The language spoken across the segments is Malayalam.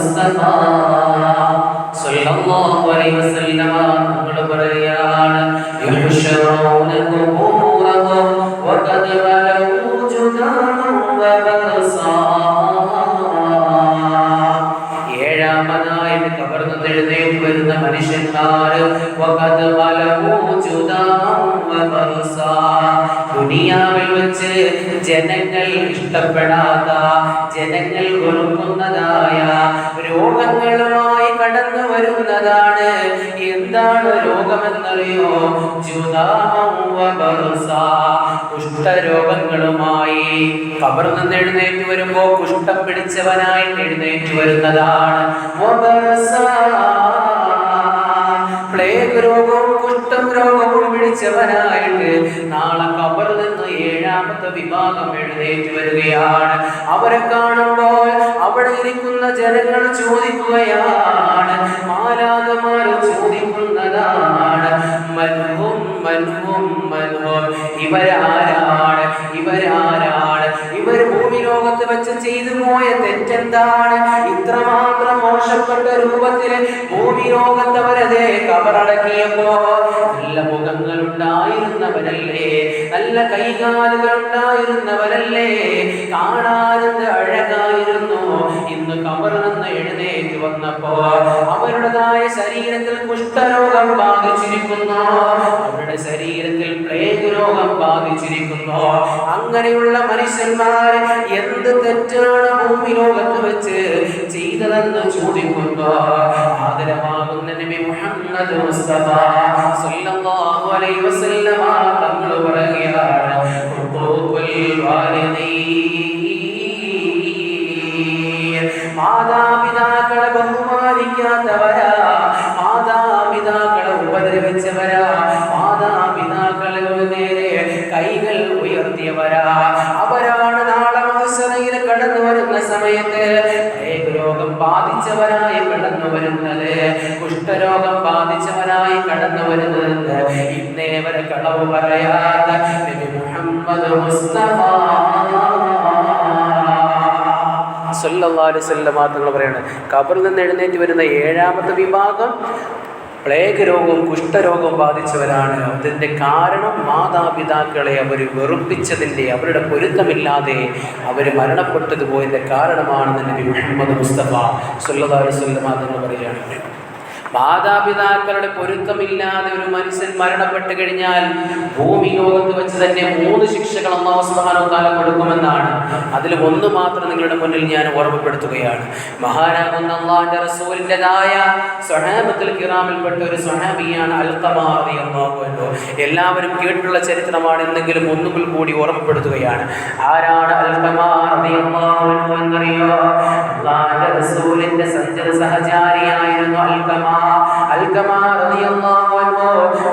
മുസ്തഫ സല്ലല്ലാഹു അലൈഹി വസല്ലമ തങ്ങൾ പറയുകയാണ് യുഹ്ശറൂന ഖുബൂറഹും വഖദ ബലഗൂ ജുദാമൻ വബറസാ ഏഴാമതായിട്ട് കവർന്ന് എഴുന്നേറ്റ് വരുന്ന മനുഷ്യന്മാർ വഖദ് വബറസാ ദുനിയാവിൽ വെച്ച് ജനങ്ങൾ ഇഷ്ടപ്പെടാത്ത ജനങ്ങൾ വെറുക്കുന്നതായ രോഗങ്ങളുമായി കടന്നു വരുന്നതാണ്. എന്താണ് രോഗമെന്നറിയോ? കുഷ്ഠരോഗങ്ങളുമായി കബർ നിന്ന് എഴുന്നേറ്റ് വരുമ്പോ കുഷ്ഠം പിടിച്ചവനായി എഴുന്നേറ്റ് വരുന്നതാണ്. പ്ലേഗ് രോഗവും കുഷ്ഠം രോഗവും പിടിച്ചവനായിട്ട് നാളെ നിന്ന് ഏഴാമത്തെ വിഭാഗം എഴുന്നേറ്റ് വരികയാണ്. അവരെ കാണുമ്പോൾ അവിടെ ഇരിക്കുന്ന ജനങ്ങൾ ചോദിക്കുകയാണ് മാലാകമാർ ചോദിക്കുന്നതാണ്? മൻഹും മൻഹും മൻഹും. ഇവരാരാണ് ഇവരാരാണ് ഇവർ ഭൂമി ലോകത്ത് വെച്ച് ചെയ്തു പോയ തെറ്റെന്താണ്? രൂപത്തിൽ ഭൂമി ലോകത്തവരതേ കബറടക്കിയപ്പോ നല്ല മുഖങ്ങൾ ഉണ്ടായിരുന്നവരല്ലേ നല്ല കൈകാലുകൾ ഉണ്ടായിരുന്നവരല്ലേ കാണാനെന്ത് അഴകായിരുന്നു. ഇന്ന് കബറിൽ നിന്ന് എഴുന്നേറ്റ് വന്നപ്പോ അവരുടേതായ ശരീരത്തിൽ കുഷ്ഠരോഗം ബാധിച്ചിരിക്കുന്നു. അവരുടെ ശരീരത്തിൽ പ്ലേഗ് രോഗം ബാധിച്ചിരിക്കുന്നു. അങ്ങനെയുള്ള മനുഷ്യന്മാർ എന്ത് തെറ്റാണ് ഭൂമി ലോകത്ത് വെച്ച് ചെയ്തതെന്ന് ചോദിക്കുന്നു. ആദരമാകുന്ന നബി മുഹമ്മദ് മുസ്തഫ സല്ലല്ലാഹു അലൈഹി വസല്ലമ തങ്ങൾ പറയുകയാണ് ഉഖൂഖുൽ വാലിദൈൻ. മാതാപിതാക്കളെ ബഹുമാനിക്കാത്തവരാ മാതാപിതാക്കളെ ഉപദ്രവിച്ചവരാ മാതാപിതാക്കളെ നേരെ കൈകൾ ഉയർത്തിയവരാ. അവരാണ് നാളെ മത്സരയിൽ കടന്നു വരുന്ന സമയത്ത് ബാധിച്ചവരായി കടന്നു വരുന്നത്. കുഷ്ഠരോഗം ബാധിച്ചവരായി കടന്നു വരുന്നത്. ഇന്നേ വരെ കളവ് പറയാത്ത നബി മുഹമ്മദ് മുസ്തഫ. സല്ലല്ലാഹു അലൈഹി വസല്ലം തങ്ങൾ പറയാണ്. കബറിൽ നിന്ന് എഴുന്നേറ്റ് വരുന്ന ഏഴാമത്തെ വിഭാഗം പ്ലേഗ് രോഗവും കുഷ്ഠരോഗവും ബാധിച്ചവരാണ്. അതിന്റെ കാരണം മാതാപിതാക്കളെ അവർ വെറുപ്പിച്ചതിന്റെ അവരുടെ പൊരുത്തമില്ലാതെ അവർ മരണപ്പെട്ടത് പോയതിന്റെ കാരണമാണെന്ന് നബി മുഹമ്മദ് മുസ്തഫ അലൈഹി വസല്ലം തങ്ങൾ പറയുകയാണ് മാതാപിതാക്കളുടെ പൊരുത്തമില്ലാതെ ഒരു മനുഷ്യൻ മരണപ്പെട്ടു കഴിഞ്ഞാൽ ഭൂമി ലോകത്ത് വെച്ച് തന്നെ മൂന്ന് ശിക്ഷകൾ വ തആല കൊടുക്കുമെന്നാണ്. അതിൽ ഒന്ന് മാത്രം നിങ്ങളുടെ മുന്നിൽ ഞാൻ ഓർമ്മപ്പെടുത്തുകയാണ്. മഹാനാകുന്ന അള്ളാഹിന്റെ റസൂലിന്റെതായ സ്വഹാബത്തിൽ കിറാമിൽപ്പെട്ട ഒരു സ്വഹാബിയാണ് അൽഖമാ എന്നോ എല്ലാവരും കേട്ടുള്ള ചരിത്രമാണ് എന്തെങ്കിലും ഒന്നുകിൽ കൂടി ഓർമ്മപ്പെടുത്തുകയാണ്. ആരാണ് അൻഹു എന്നറിയോ? അള്ളാഹിന്റെ റസൂലിന്റെ സഞ്ചര സഹചാരിയായിരുന്നു അൻഹു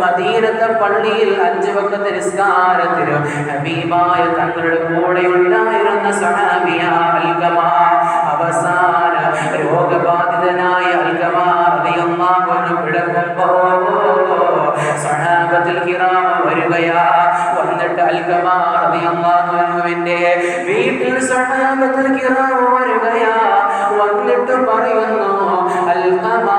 മദീനത്തെ പള്ളിയിൽ അഞ്ചു വക്കത്തെ നിസ്കാരത്തിലും ഹബീബായ തങ്ങളുടെ കൂടെ ഉണ്ടായിരുന്ന സഹാബിയ അൽഖമാ അവസാന രോഗബാധിതനായ അൻഹു കിടക്കുമ്പോൾ സഹാബത്തിൽ കിറാമ വരികയാ. വന്നിട്ട് അൻഹുവിന്റെ വീട്ടിൽ സഹാബത്തിൽ കിറാമ വരികയാ. വന്നിട്ട് പറയുന്നു അൽഖമാ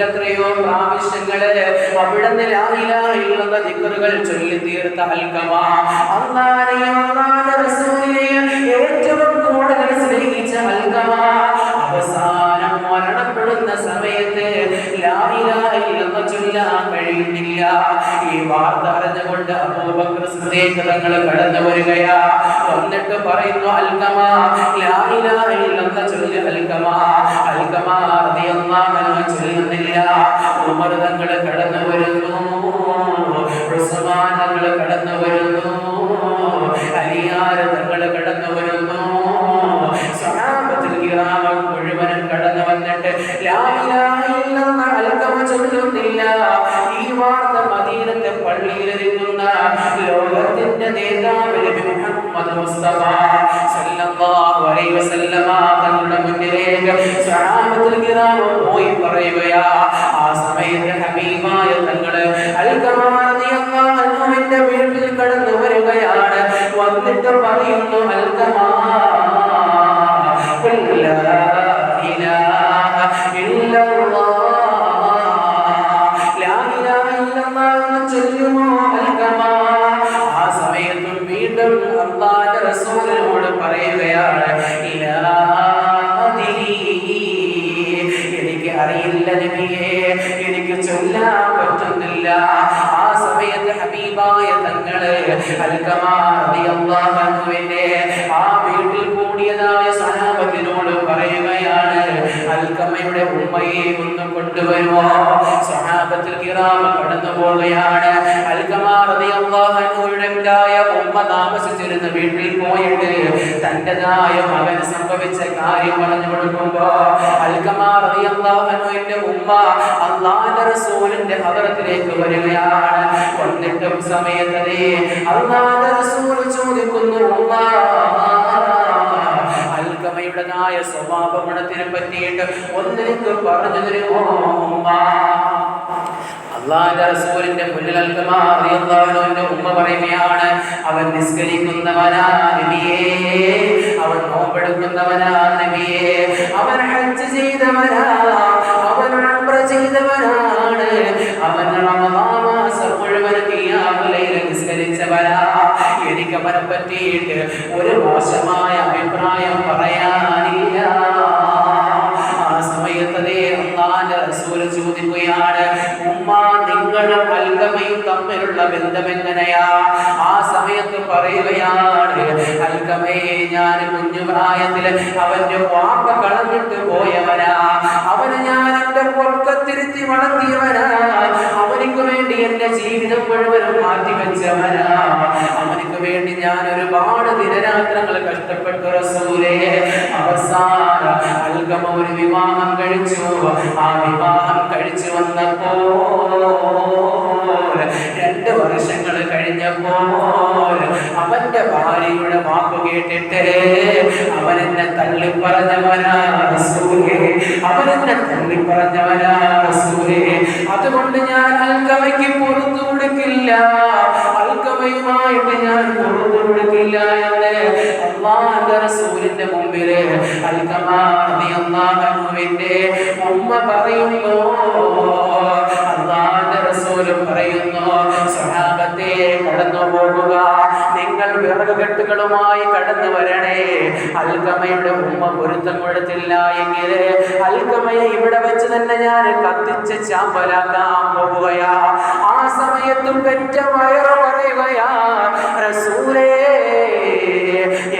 എത്രയോ പ്രാവശ്യങ്ങൾ അവിടുന്ന് ലാ ദിക്കറുകൾ ചൊല്ലി തീർത്ത റസൂലിനെയും ഏറ്റവും അവസാനം മരണപ്പെടുന്ന സമയത്ത് ലാ ഇല്ലെന്ന് കഴിയുന്നില്ല. ഈ വാർത്ത അറിഞ്ഞുകൊണ്ട് അബൂബക്കർ സിദ്ദീഖ് തങ്ങൾ കടന്നു വരികയാ. വന്നിട്ട് പറയുന്നു അൽക്കമ ലാ ഇലാഹ ഇല്ലല്ലാഹ് ചൊല്ലി അൽക്കമ അൽക്കമ റളിയല്ലാഹു അൻഹു ചൊല്ലുന്നില്ല. ഉമർ തങ്ങൾ കടന്നു വരുന്നു. കടന്നു വന്നിട്ട് പറയുന്നു അൽക്കമ അൽക്കമാ റളിയല്ലാഹു അൻഹുവിന്റെ ആ വീട്ടിൽ കൂടിയതായ സഹാബത്തിനോട് പറയുകയാണ് അൽക്കമ്മയുടെ ഉമ്മയെ ഒന്നും കൊണ്ടുവരുമോ? സഹാബത്തിൽ കിറാമ കടന്നു പോവുകയാണ്. അൽക്കമാറിയായ ഉമ്മ താമസിച്ചിരുന്ന വീട്ടിൽ പോയിട്ട് തന്റേതായ മകന് സംഭവിച്ച കാര്യം പറഞ്ഞു കൊടുക്കുമ്പോ അൽക്കമാറിയാഹനുവിന്റെ ഉമ്മ അള്ളാന്റെ റസൂലിന്റെ ഹദറത്തിലേക്ക് വരികയാണ്. കൊണ്ടിട്ടും സമയത്തതേ അള്ളാന്റെ റസൂൽ ചോദിക്കുന്നു ഉമ്മ അൽക്കമയുടേതായ സ്വഭാവ ഗുണത്തിനെ പറ്റിയിട്ട് ഒന്നിനും പറഞ്ഞു തരുമോ അള്ളാന്റെ റസൂലിന്റെ മുന്നിൽ അൽക്കമാറിയല്ലാഹുവിന്റെ ഉമ്മ പറയുകയാണ് അവൻ നിസ്കരിക്കുന്നവനാ നബിയേ അവൻ നോമ്പെടുക്കുന്നവനാ നബിയേ അവൻ ഹജ്ജ് ചെയ്തവനാ അവൻ ഉംറ ചെയ്തവനാണ് അവൻ റമദാമാസം മുഴുവൻ ഖിയാമുലൈൽ നിസ്കരിച്ചവനാ. എനിക്ക് അവനെ പറ്റിയിട്ട് ഒരു മോശമായ അഭിപ്രായം പറയാനില്ല അള്ളാന്റെ റസൂൽ ചോദിക്കുകയാണ് ഉമ്മ നിങ്ങളും അൽഗമയും തമ്മിലുള്ള ബന്ധം എങ്ങനെയാ ആ സമയത്ത് പറയുകയാണ് അൽഗമയെ ഞാൻ കുഞ്ഞു പ്രായത്തിൽ അവന്റെ വാപ്പ കളഞ്ഞിട്ട് പോയവനാ. അവന് ഞാൻ എന്റെ പൊക്കത്തിരുത്തി വളർത്തിയവനാ. അവനിക്ക് വേണ്ടി എന്റെ ജീവിതം മുഴുവനും മാറ്റിവെച്ചവനാ അവനിക്ക് വേണ്ടി ഞാൻ ഒരുപാട് ദിനരാത്രങ്ങൾ കഷ്ടപ്പെട്ടു റസൂലേ. അവസാന അൽഗമ ഒരു വിവാഹം കഴിച്ചു. ആ വിവാഹം കഴിച്ചു വന്നപ്പോൾ രണ്ട് വർഷങ്ങൾ കഴിഞ്ഞപ്പോൾ അവന്റെ ഭാര്യയുടെ വാക്ക് കേട്ടിട്ട് അവൻ എന്നെ തള്ളി അവനെന്നെ റസൂലേ അവൻ എന്നെ തള്ളി റസൂലേ. അതുകൊണ്ട് ഞാൻ അൽഗമയ്ക്ക് പുറത്തു കൊടുക്കില്ല. അൽഗമയുമായിട്ട് ഞാൻ പുറത്തു കൊടുക്കില്ല എന്ന് അള്ളാന്റെ റസൂലിന്റെ മുമ്പിൽ അൽഗമാറിന്റെ ഉമ്മ പറയുന്നു. അള്ളാന്റെ റസൂൽ പറയുന്നു സഹാബത്തെ കടന്നു പോകുക നിങ്ങൾ വിറക് കെട്ടുകളുമായി കടന്നു വരണേ. അൽഗമയുടെ ഉമ്മ പൊരുത്തം കൊടുത്തില്ല എങ്കിൽ അൽഗമയെ ഇവിടെ വെച്ച് തന്നെ ഞാൻ കത്തിച്ച് ചാമ്പലാക്കാൻ പോവുകയാ. ആ സമയത്തും പെറ്റ വയറ് പറയുകയാ റസൂലേ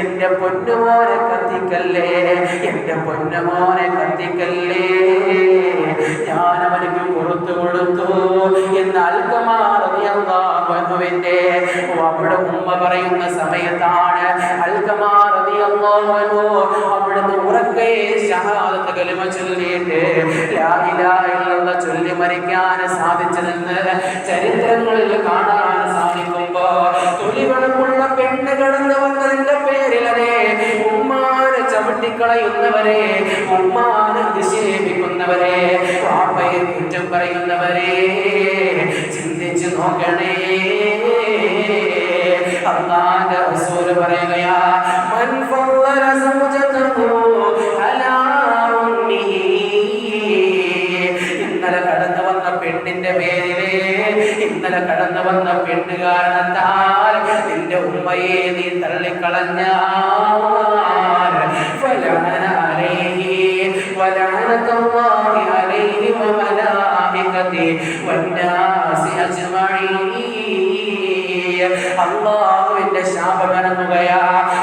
എന്റെ പൊന്നുമോനെ കത്തിക്കല്ലേ എന്റെ പൊന്നുമോനെ കത്തിക്കല്ലേ. ഞാൻ അവനക്ക് പുറത്തു കൊടുത്തു എന്ന് അവിടെ ഉമ്മ പറയുന്ന സമയത്താണ് ചൊല്ലി മരിക്കാൻ സാധിച്ചതെന്ന് ചരിത്രങ്ങളിൽ കാണാൻ സാധിക്കുമ്പോ തൊലിവെളുപ്പുള്ള പെണ്ണ് കടന്നു കളയുന്നവരെ ഉമ്മാനെ അതിശയിപ്പിക്കുന്നവരെ പാപ്പയെ കുറ്റം പറയുന്നവരെ ചിന്തിച്ചു നോക്കണേ. അള്ളാന്റെ റസൂൽ പറയുകയാ മൻ ഫള്ളല സൗജതഹു അലാ ഉമ്മിഹി ഇന്നലെ കടന്നു വന്ന പെണ്ണിന്റെ പേരിലെ ഇന്നലെ കടന്നു വന്ന പെണ്ണുകാരനെന്താൽ നിന്റെ ഉമ്മയെ നീ തള്ളിക്കളഞ്ഞാൽ വമലായികതി വന്നാസി ഇറങ്ങുകയാ അള്ളാഹുവിന്റെ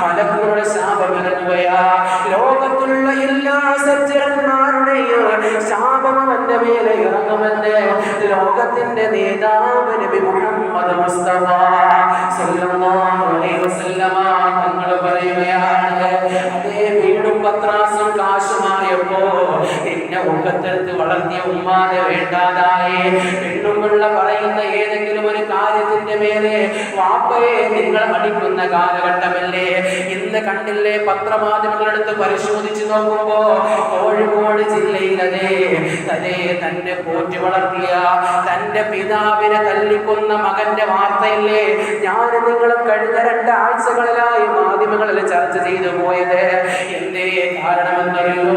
മലക്കുകളുടെ ശാപം ഇറങ്ങുകയാ ലോകത്തുള്ള എല്ലാ സജ്ജന്മാരുടെയും ശാപം അവന്റെ മേലെ ഇറങ്ങുമെന്ന് ലോകത്തിന്റെ നേതാവ് നബി മുഹമ്മദ് മുസ്തഫ സല്ലല്ലാഹു എന്നെ ഒക്കത്തെടുത്ത് വളർത്തിയ ഉമ്മാനെ വേണ്ടാതായി. പെണ്ണുപിള്ള പറയുന്ന ഏതെങ്കിലും ഒരു കാര്യത്തിന്റെ മേലെ വാപ്പയെ നിങ്ങൾ അടിക്കുന്ന കാലഘട്ടമല്ലേ? ഇന്ന് കണ്ടില്ലേ പത്രമാധ്യമങ്ങളെടുത്ത് പരിശോധിച്ചു നോക്കുമ്പോ കോഴിക്കോട് ജില്ലയിലതേ തലേ തന്നെ പോറ്റി വളർത്തിയ തന്റെ പിതാവിനെ തല്ലിക്കൊന്ന മകന്റെ വാർത്തയില്ലേ? ഞാൻ നിങ്ങളും കഴിഞ്ഞ രണ്ടാഴ്ചകളിലായി മാധ്യമങ്ങളിൽ ചർച്ച ചെയ്തു പോയത്. എന്തേ കാരണമെന്നറിയോ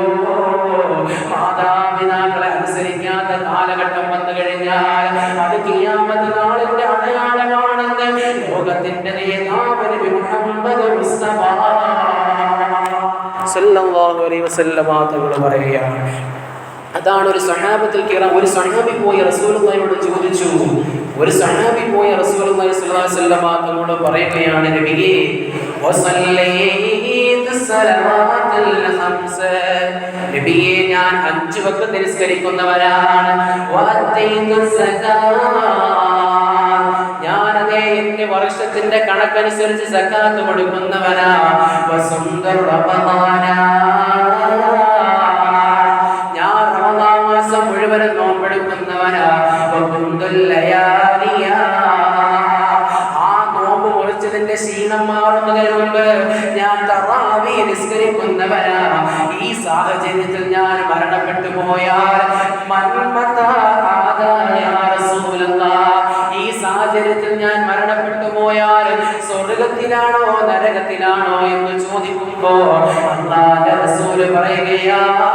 മാതാപിതാക്കളെ അനുസരിക്കാത്ത കാലഘട്ടം വന്നു കഴിഞ്ഞാൽ അത് കിയാമത് നാളിന്റെ അടയാളമാണെന്ന് ലോകത്തിന്റെ നേതാവ് മുഹമ്മദ് മുസ്തഫ സല്ലല്ലാഹു അലൈഹി വസല്ലമ തങ്ങൾ പറയുകയാണ്. അതാണ് ഒരു സഹാബത്തിൽ കയറാൻ ഒരു സഹാബി പോയി റസൂലുള്ളാഹിയോട് ചോദിച്ചു. ഒരു സഹാബി പോയി റസൂലുള്ളാഹി സ്വല്ലല്ലാഹു അലൈഹി വസല്ലമ തങ്ങളോട് പറയുകയാണ് നബിയേ ഖംസ നബിയേ ഞാൻ അഞ്ചു വക്ത് സകാത്ത് ഞാനതേ എന്റെ വർഷത്തിന്റെ കണക്കനുസരിച്ച് സക്കാത്ത് കൊടുക്കുന്നവരാ ഞാൻ റമദാൻ മാസം മുഴുവനും മുറിച്ചതിന്റെ ക്ഷീണം മാറുന്നതിന് മുമ്പ് ഞാൻ തറാവി നിസ്കരിക്കുന്നവനാ ഈ സാഹചര്യത്തിൽ ഞാൻ മരണപ്പെട്ടു പോയാൽ. ഈ സാഹചര്യത്തിൽ ഞാൻ മരണപ്പെട്ടു പോയാൽ സ്വർഗത്തിലാണോ നരകത്തിലാണോ എന്ന് ചോദിക്കുമ്പോ റസൂൽ പറയുകയാണ്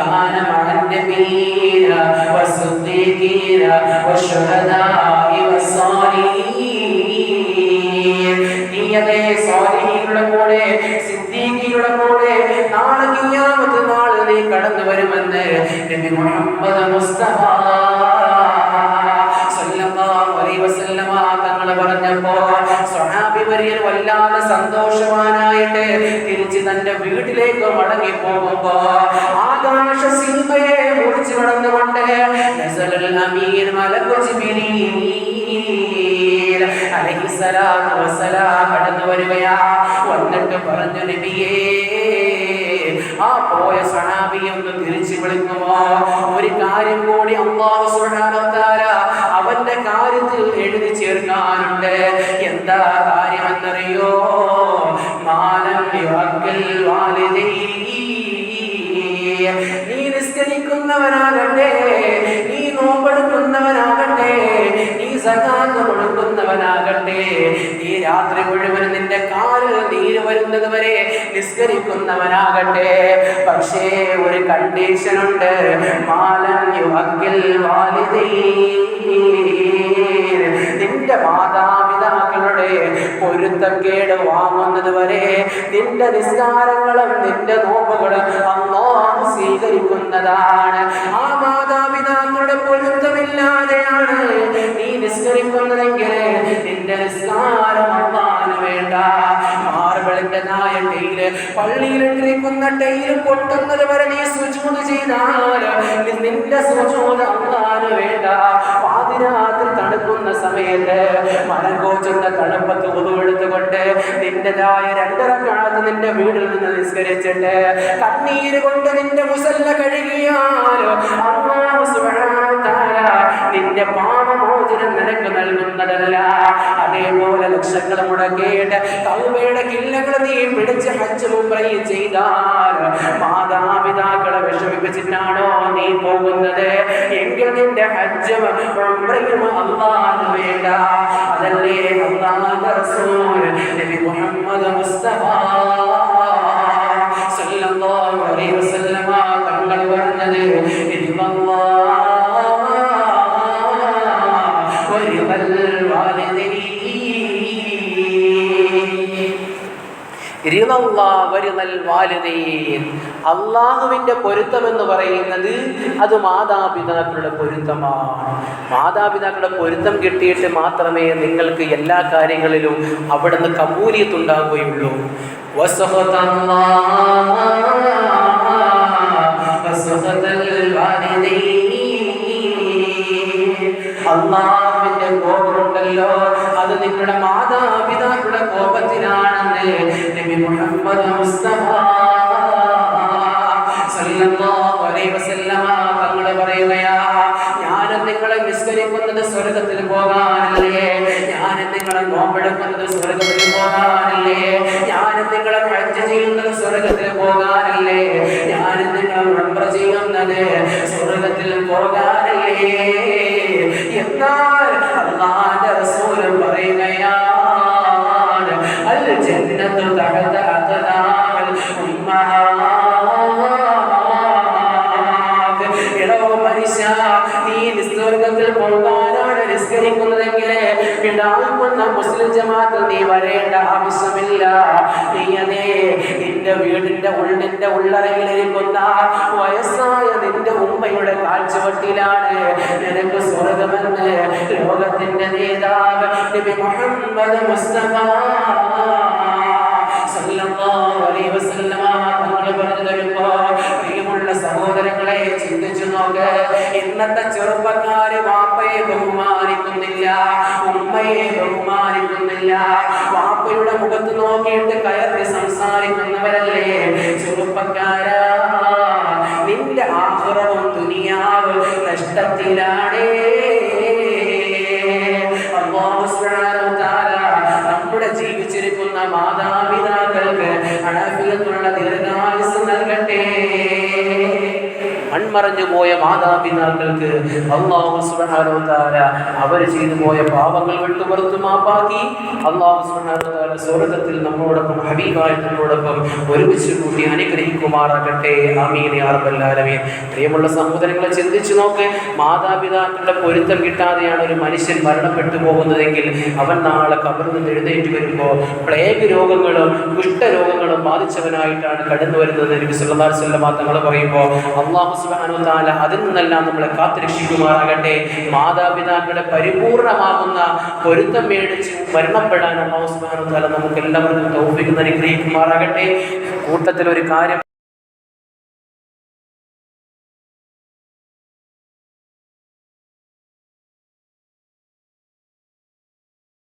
കാനമഴന്റെ അതേ സ്വാലിഹീങ്ങളുടെ കൂടെ സിദ്ദീഖീങ്ങളുടെ കൂടെ നാളെ കിയാമത്ത് നാൾ നീ കടന്നു വരുമെന്ന് നബി മുഹമ്മദ് മുസ്തഫ സല്ലല്ലാഹു അലൈഹി വസല്ലമ തങ്ങൾ പറഞ്ഞപ്പോ സ്വഹാബി വര്യൻ വല്ലാതെ സന്തോഷവാനായിട്ട് തിരിച്ച് തന്റെ വീട്ടിലേക്ക് മടങ്ങി പോകുമ്പോ ആകാശ സിംഹയെ മുറിച്ചു കടന്നുകൊണ്ട് നസലൽ അമീൻ മലക്കു ജിബ്രീൽ അലൈഹിസ്സലാത്തു വസ്സലാം കടന്നു വരികയാ വന്നിട്ട് പറഞ്ഞു നബിയേ ആ പോയ സഹാബിയെ ഒന്ന് തിരിച്ചു വിളിക്കുമോ ഒരു കാര്യം കൂടി അള്ളാഹു സുബ്ഹാനഹു അവന്റെ കാര്യത്തിൽ എഴുതി ചേർക്കാനുണ്ട് എന്താ കാര്യമെന്നറിയോ നീര് വരെ നിസ്കരിക്കുന്നവനാകട്ടെ. പക്ഷേ ഒരു കണ്ടീഷൻ ഉണ്ട്. മാലം നിന്റെ മാതാപിതാക്കളുടെ പൊരുത്തക്കേട് വാങ്ങുന്നത് വരെ നിന്റെ നിസ്കാരങ്ങളും നിന്റെ നോമ്പുകളും അന്നോ സ്വീകരിക്കുന്നതാണ്. ആ മാതാപിതാക്കളുടെ പൊരുത്തമില്ലാതെയാണ് നീ നിസ്കരിക്കുന്നതെങ്കിൽ നിന്റെ നിസ്കാരം അള്ളാഹുവിന് വേണ്ട. വരെ നീ നിന്റെ പാതിരാത്രി തണുക്കുന്ന സമയത്ത് കോച്ചുന്ന തണുപ്പത്ത് ഉതുവെടുത്തുകൊണ്ട് രണ്ടര രണ്ടരക്കാലത്ത് നിന്റെ വീട്ടിൽ നിന്ന് നിസ്കരിച്ചിട്ട് കണ്ണീര് കൊണ്ട് നിന്റെ മുസല്ല കഴുകിയാൽ നിന്റെ പാപമോചനം നിനക്ക് നൽകുന്നതല്ല. അതേപോലെ ലക്ഷങ്ങൾ മുടക്കിയിട്ട് കൗമയുടെ കില്ലകൾ നീ പിടിച്ച് ഹജ്ജ് മുംറയും ചെയ്താൽ മാതാപിതാക്കളെ വിഷമിപ്പിച്ചിട്ടാണോ നീ പോകുന്നത്? എങ്കിൽ നിന്റെ ഹജ്ജും അള്ളാഹ് വേണ്ട. അതല്ലേ അള്ളാഹ് റസൂൽ അള്ളാഹുവിന്റെ പൊരുത്തം എന്ന് പറയുന്നത് അത് മാതാപിതാക്കളുടെ പൊരുത്തമാണ്. മാതാപിതാക്കളുടെ പൊരുത്തം കിട്ടിയിട്ട് മാത്രമേ നിങ്ങൾക്ക് എല്ലാ കാര്യങ്ങളിലും അവിടുന്ന് കബൂലിയത്തുണ്ടാവുകയുള്ളൂ. വസഹതല്ലാ മുഹമ്മദ് മുസ്തഫ സല്ലല്ലാഹു അലൈഹി വസല്ലമ തങ്ങൾ പറയുകയാ ഞാനും നിങ്ങളെ നിസ്കരിക്കുന്നത് സ്വർഗത്തിൽ പോകാനല്ലേ? ഞാനും നിങ്ങളെ നോമ്പെടുക്കുന്നത് സ്വർഗത്തിൽ പോകാനല്ലേ? ഞാനും നിങ്ങളെ ഹജ്ജ് ചെയ്യുന്നത് സ്വർഗത്തിൽ പോകാനല്ലേ? ഞാനും നിങ്ങളെ ഉംറ ചെയ്യുന്നത് സ്വർഗത്തിൽ പോകാനല്ലേ? എന്നാൽ കാഴ്ചവട്ടിലാണ് നിനക്ക് സ്വർഗമെന്ന് ലോകത്തിന്റെ നേതാവ് നബി മുഹമ്മദ് മുസ്തഫ. സഹോദരങ്ങളെ ചിന്തിച്ചു ഇന്നത്തെ ചെറുപ്പക്കാര് വാപ്പയെ ബഹുമാനിക്കുന്നില്ല ഉമ്മയെ ബഹുമാനിക്കുന്നില്ല. വാപ്പയുടെ മുഖത്ത് നോക്കിയിട്ട് കയറി സംസാരിക്കുന്നവരല്ലേ? ചെറുപ്പക്കാരാ നിന്റെ ആഹ്റവും ദുനിയാവ് നഷ്ടത്തിലാണേ മൺമറഞ്ഞു പോയ മാതാപിതാക്കൾക്ക് അള്ളാഹു തആല അവർ ചെയ്തു പോയ പാപങ്ങൾ വിട്ടുപുറത്തു മാപ്പാക്കി. അള്ളാഹു തആല സ്വർഗത്തിൽ നമ്മളോടൊപ്പം ഹബീബായ നമ്മളോടൊപ്പം ഒരുമിച്ച് കൂട്ടി അനുഗ്രഹിക്കുമാറാകട്ടെ. ആമീൻ പ്രിയമുള്ള സഹോദരങ്ങളെ ചിന്തിച്ചു നോക്ക്. മാതാപിതാക്കളുടെ പൊരുത്തം കിട്ടാതെയാണ് ഒരു മനുഷ്യൻ മരണപ്പെട്ടു പോകുന്നതെങ്കിൽ അവൻ നാളെ കബറിൽ നിന്ന് എഴുന്നേറ്റ് വരുമ്പോൾ പ്ലേഗ് രോഗങ്ങളും കുഷ്ഠരോഗങ്ങളും ബാധിച്ചവനായിട്ടാണ് കടന്നു വരുന്നത് നബി വസല്ലം തങ്ങൾ പറയുമ്പോൾ അള്ളാഹു സുബ്ഹാനഹു തആല അതിൽ നിന്നെല്ലാം നമ്മളെ കാത്തുരക്ഷിക്കുമാറാകട്ടെ. മാതാപിതാക്കളുടെ പരിപൂർണമാകുന്ന പൊരുത്തം മേടിച്ച് മരണപ്പെടാൻ അള്ളാഹു തആല നമുക്ക് എല്ലാവർക്കും തൗഫീഖ് അനുഗ്രഹിക്കുമാറാകട്ടെ കൂട്ടത്തിൽ ഒരു കാര്യം